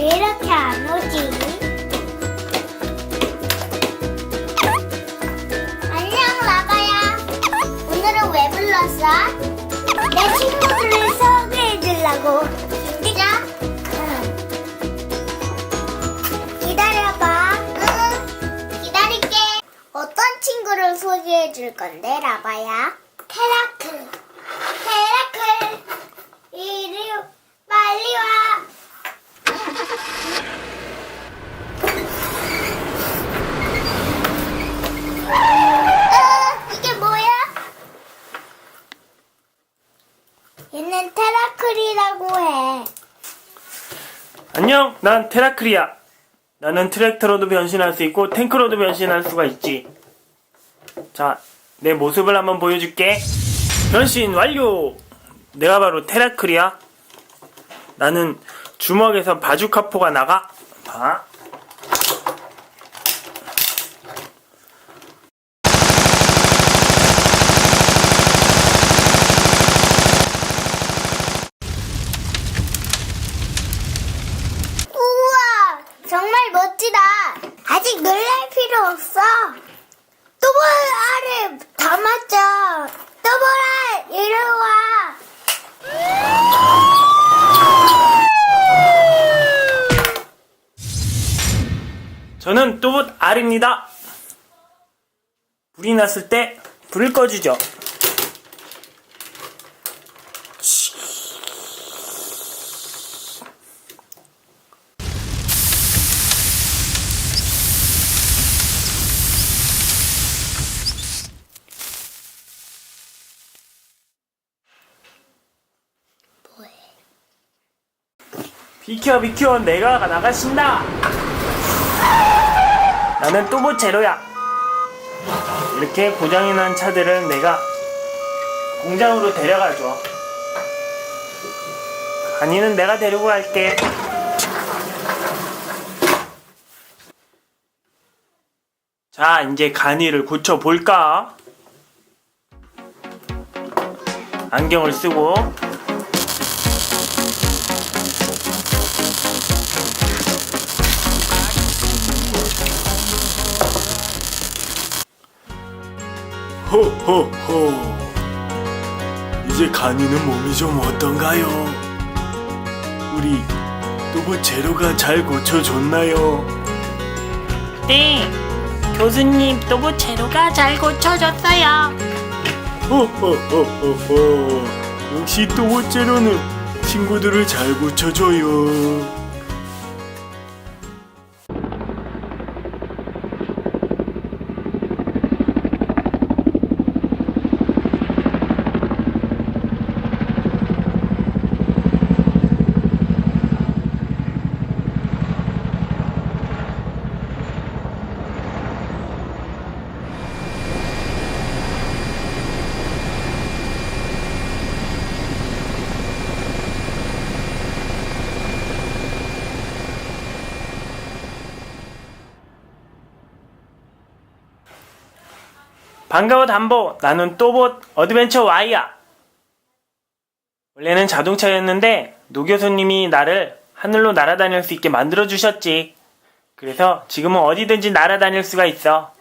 왜 이렇게 안 오지? 안녕 라바야 오늘은 왜 불렀어? 내 친구들을 소개해 주려고 진짜? 응. 기다려봐 응 기다릴게 어떤 친구를 소개해 줄 건데 라바야? 테라클 테라클 이리 빨리 와 안녕, 난 테라크리야. 나는 트랙터로도 변신할 수 있고 탱크로도 변신할 수가 있지. 자, 내 모습을 한번 보여줄게. 변신 완료! 내가 바로 테라크리야. 나는 주먹에서 바주카포가 나가. 봐. 우와, 정말 멋지다. 아직 놀랄 필요 없어. 또볼 알을 담았자. 또볼 알, 이리 와. 저는 또봇 R입니다. 불이 났을 때 불을 꺼주죠. 비켜 비켜. 내가 나가신다. 나는 또봇 제로야. 이렇게 고장이 난 차들을 내가 공장으로 데려가줘. 간이는 내가 데리고 갈게. 자 이제 간이를 고쳐볼까? 안경을 쓰고 호호호 이제 간이는 몸이 좀 어떤가요? 우리 또뭐 제로가 잘 고쳐줬나요? 네, 교수님 또보 제로가 잘 고쳐줬어요. 호호호호호 역시 또뭐 제로는 친구들을 잘 고쳐줘요 반가워 담보 나는 또봇 어드벤처 Y야. 원래는 자동차였는데 노 교수님이 나를 하늘로 날아다닐 수 있게 만들어 주셨지. 그래서 지금은 어디든지 날아다닐 수가 있어